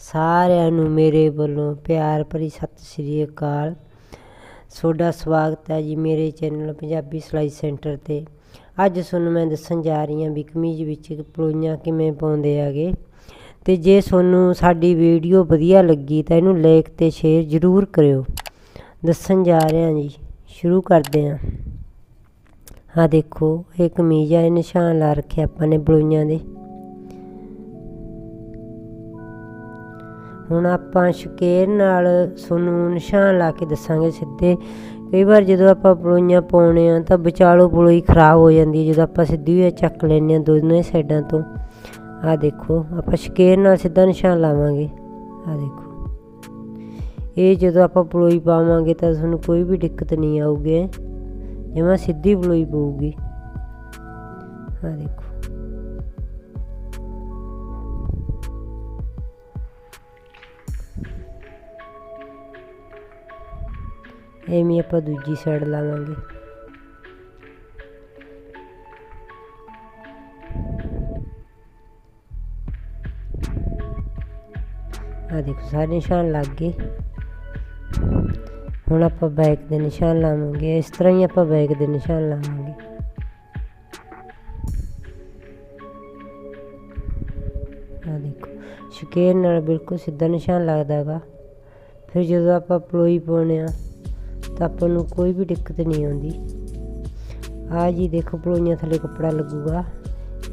ਸਾਰਿਆਂ ਨੂੰ ਮੇਰੇ ਵੱਲੋਂ ਪਿਆਰ ਭਰੀ ਸਤਿ ਸ਼੍ਰੀ ਅਕਾਲ। ਤੁਹਾਡਾ ਸਵਾਗਤ ਹੈ ਜੀ ਮੇਰੇ ਚੈਨਲ ਪੰਜਾਬੀ ਸਿਲਾਈ ਸੈਂਟਰ ਤੇ। ਅੱਜ ਤੁਹਾਨੂੰ ਮੈਂ ਦੱਸਣ ਜਾ ਰਹੀ ਹਾਂ ਵੀ ਕਮੀਜ਼ ਵਿੱਚ ਪਲੋਈਆਂ ਕਿਵੇਂ ਪਾਉਂਦੇ ਆਗੇ ਤੇ ਜੇ ਤੁਹਾਨੂੰ ਸਾਡੀ ਵੀਡੀਓ ਵਧੀਆ ਲੱਗੀ ਤਾਂ ਇਹਨੂੰ ਲਾਈਕ ਤੇ ਸ਼ੇਅਰ ਜ਼ਰੂਰ ਕਰਿਓ। ਦੱਸਣ ਜਾ ਰਹੇ ਹਾਂ ਜੀ, ਸ਼ੁਰੂ ਕਰਦੇ ਹਾਂ। ਆ ਦੇਖੋ, ਇਹ ਕਮੀਜ਼ ਆ, ਇਹ ਨਿਸ਼ਾਨ ਲਾ ਰੱਖਿਆ ਆਪਾਂ ਨੇ ਪਲੋਈਆਂ ਦੇ। ਹੁਣ ਆਪਾਂ ਸ਼ਕੇਰ ਨਾਲ ਤੁਹਾਨੂੰ ਨਿਸ਼ਾਨ ਲਾ ਕੇ ਦੱਸਾਂਗੇ ਸਿੱਧੇ। ਕਈ ਵਾਰ ਜਦੋਂ ਆਪਾਂ ਬਲੋਈਆਂ ਪਾਉਣੇ ਆ ਤਾਂ ਵਿਚਾਲੋ ਪਲੋਈ ਖਰਾਬ ਹੋ ਜਾਂਦੀ ਹੈ, ਜਦੋਂ ਆਪਾਂ ਸਿੱਧੀ ਹੋਈ ਚੱਕ ਲੈਂਦੇ ਆ ਦੋਨੋਂ ਸਾਈਡਾਂ ਤੋਂ। ਆ ਦੇਖੋ, ਆਪਾਂ ਸ਼ਕੇਰ ਨਾਲ ਸਿੱਧਾ ਨਿਸ਼ਾਨ ਲਾਵਾਂਗੇ। ਆ ਦੇਖੋ। ਇਹ ਜਦੋਂ ਆਪਾਂ ਪਲੋਈ ਪਾਵਾਂਗੇ ਤਾਂ ਤੁਹਾਨੂੰ ਕੋਈ ਵੀ ਦਿੱਕਤ ਨਹੀਂ ਆਊਗੀ। ਜਿਵੇਂ ਸਿੱਧੀ ਬਲੋਈ ਪਊਗੀ। ਆ ਦੇਖੋ। ਐਵੇਂ ਆਪਾਂ ਦੂਜੀ ਸਾਈਡ ਲਾਵਾਂਗੇ ਆ ਦੇਖੋ, ਸਾਰੇ ਨਿਸ਼ਾਨ ਲੱਗ ਗਏ। ਹੁਣ ਆਪਾਂ ਬੈਕ ਦੇ ਨਿਸ਼ਾਨ ਲਾਵਾਂਗੇ। ਇਸ ਤਰ੍ਹਾਂ ਹੀ ਆਪਾਂ ਬੈਕ ਦੇ ਨਿਸ਼ਾਨ ਲਾਵਾਂਗੇ। ਆ ਦੇਖੋ ਸ਼ਕੇਰ ਨਾਲ ਬਿਲਕੁਲ ਸਿੱਧਾ ਨਿਸ਼ਾਨ ਲੱਗਦਾਗਾ ਫਿਰ ਜਦੋਂ ਆਪਾਂ ਪਲੋਈ ਪਾਉਣੇ ਆ ਤਾਂ ਆਪਾਂ ਨੂੰ ਕੋਈ ਵੀ ਦਿੱਕਤ ਨਹੀਂ ਆਉਂਦੀ। ਆ ਜੀ ਦੇਖੋ ਪਲੋਈਆਂ ਥੱਲੇ ਕੱਪੜਾ ਲੱਗੂਗਾ।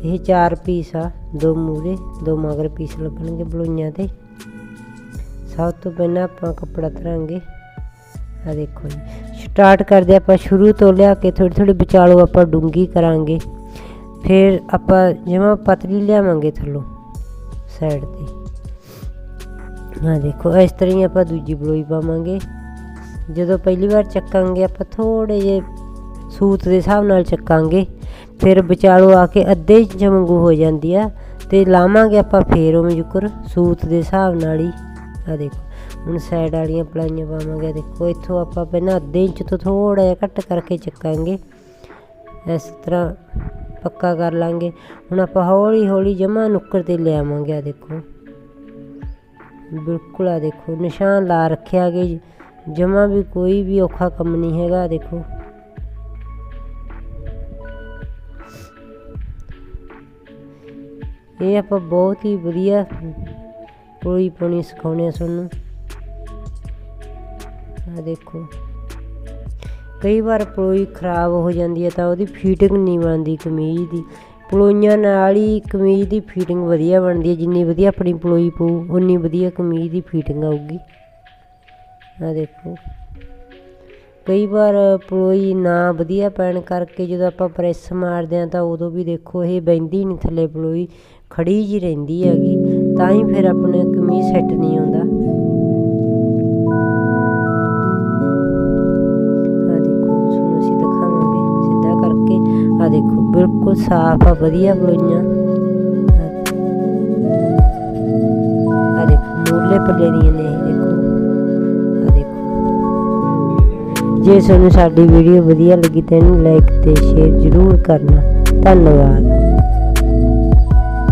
ਇਹ ਚਾਰ ਪੀਸ ਆ, ਦੋ ਮੂਰੇ ਦੋ ਮਗਰ ਪੀਸ ਲੱਗਣਗੇ ਪਲੋਈਆਂ ਤੇ। ਸਭ ਤੋਂ ਪਹਿਲਾਂ ਆਪਾਂ ਕੱਪੜਾ ਧਰਾਂਗੇ। ਆ ਦੇਖੋ ਜੀ। ਸਟਾਰਟ ਕਰਦੇ ਆਪਾਂ, ਸ਼ੁਰੂ ਤੋਂ ਲਿਆ ਕੇ ਥੋੜੀ ਥੋੜੀ ਵਿਚਾਲੋ ਆਪਾਂ ਡੂੰਗੀ ਕਰਾਂਗੇ। ਫਿਰ ਆਪਾਂ ਜਿਵੇਂ ਪਤਲੀ ਲਿਆਵਾਂਗੇ ਥੱਲੋਂ ਸਾਈਡ ਤੇ। ਆ ਦੇਖੋ, ਇਸ ਤਰ੍ਹਾਂ ਹੀ ਆਪਾਂ ਦੂਜੀ ਬਲੋਈ ਪਾਵਾਂਗੇ। ਜਦੋਂ ਪਹਿਲੀ ਵਾਰ ਚੱਕਾਂਗੇ, ਆਪਾਂ ਥੋੜੇ ਜੇ ਸੂਤ ਦੇ ਹਿਸਾਬ ਨਾਲ ਚੱਕਾਂਗੇ। ਫਿਰ ਵਿਚਾਲੋ ਆ ਕੇ ਅੱਧੇ ਇੰਚ ਵਾਂਗੂ ਹੋ ਜਾਂਦੀ ਆ ਤੇ ਲਾਵਾਂਗੇ ਆਪਾਂ ਫੇਰ ਉਹ ਜੁਕਰ ਸੂਤ ਦੇ ਹਿਸਾਬ ਨਾਲ ਹੀ। ਆ ਦੇਖੋ, ਹੁਣ ਸਾਈਡ ਵਾਲੀਆਂ ਪਲਾਈਆਂ ਪਾਵਾਂਗੇ, ਦੇਖੋ, ਇੱਥੋਂ ਆਪਾਂ ਪਹਿਲਾਂ ਅੱਧੇ ਇੰਚ ਤੋਂ ਥੋੜਾ ਜਿਹਾ ਘੱਟ ਕਰਕੇ ਚੱਕਾਂਗੇ। ਇਸ ਤਰ੍ਹਾਂ ਪੱਕਾ ਕਰ ਲਾਂਗੇ। ਹੁਣ ਆਪਾਂ ਹੌਲੀ ਹੌਲੀ ਜਮਾ ਨੁੱਕਰ ਤੇ ਲਿਆਵਾਂਗੇ ਆ ਦੇਖੋ। ਬਿਲਕੁਲ ਆ ਦੇਖੋ, ਨਿਸ਼ਾਨ ਲਾ ਰੱਖਿਆ ਕਿ ਜਮਾ ਵੀ ਕੋਈ ਵੀ ਔਖਾ ਕੰਮ ਨਹੀਂ ਹੈਗਾ ਦੇਖੋ। ਇਹ ਆਪਾਂ ਬਹੁਤ ਹੀ ਵਧੀਆ ਪੋਈ ਪਾਉਣੀ ਸਿਖਾਉਣੇ ਆ ਤੁਹਾਨੂੰ। ਆ ਦੇਖੋ। ਕਈ ਵਾਰ ਪਲੋਈ ਖਰਾਬ ਹੋ ਜਾਂਦੀ ਹੈ ਤਾਂ ਉਹਦੀ ਫਿਟਿੰਗ ਨਹੀਂ ਬਣਦੀ ਕਮੀਜ਼ ਦੀ। ਪਲੋਈਆਂ ਨਾਲ ਹੀ ਕਮੀਜ਼ ਦੀ ਫਿਟਿੰਗ ਵਧੀਆ ਬਣਦੀ ਹੈ, ਜਿੰਨੀ ਵਧੀਆ ਆਪਣੀ ਪਲੋਈ ਪਊ, ਉਨੀ ਵਧੀਆ ਕਮੀਜ਼ ਦੀ ਫਿਟਿੰਗ ਆਊਗੀ। ਆ ਦੇਖੋ। ਕਈ ਵਾਰ ਪਲੋਈ ਨਾ ਵਧੀਆ ਪੈਣ ਕਰਕੇ ਜਦੋਂ ਆਪਾਂ ਪ੍ਰੈਸ ਮਾਰਦੇ ਆ ਤਾਂ ਉਦੋਂ ਵੀ ਦੇਖੋ ਇਹ ਬੈਂਦੀ ਨਹੀਂ ਥੱਲੇ ਪਲੋਈ, ਖੜੀ ਜੀ ਰਹਿੰਦੀ ਹੈਗੀ। ਤਾਂ ਹੀ ਫਿਰ ਆਪਣੇ ਕਮੀਜ਼ ਸੈੱਟ ਨਹੀਂ ਆਉਂਦਾ। ਆ ਦੇਖੋ, ਤੁਹਾਨੂੰ ਅਸੀਂ ਦਿਖਾਵਾਂਗੇ ਸਿੱਧਾ ਕਰਕੇ। ਆ ਦੇਖੋ, ਬਿਲਕੁਲ ਸਾਫ਼ ਆ, ਵਧੀਆ ਪਲੋਈਆਂ। ਆ ਦੇਖੋ, ਮੂਲੇ ਪੱਲੇ ਦੀਆਂ ਨੇ ਜੇ ਤੁਹਾਨੂੰ ਸਾਡੀ ਵੀਡੀਓ ਵਧੀਆ ਲੱਗੀ ਤਾਂ ਇਹਨੂੰ ਲਾਈਕ ਤੇ ਸ਼ੇਅਰ ਜ਼ਰੂਰ ਕਰਨਾ। ਧੰਨਵਾਦ।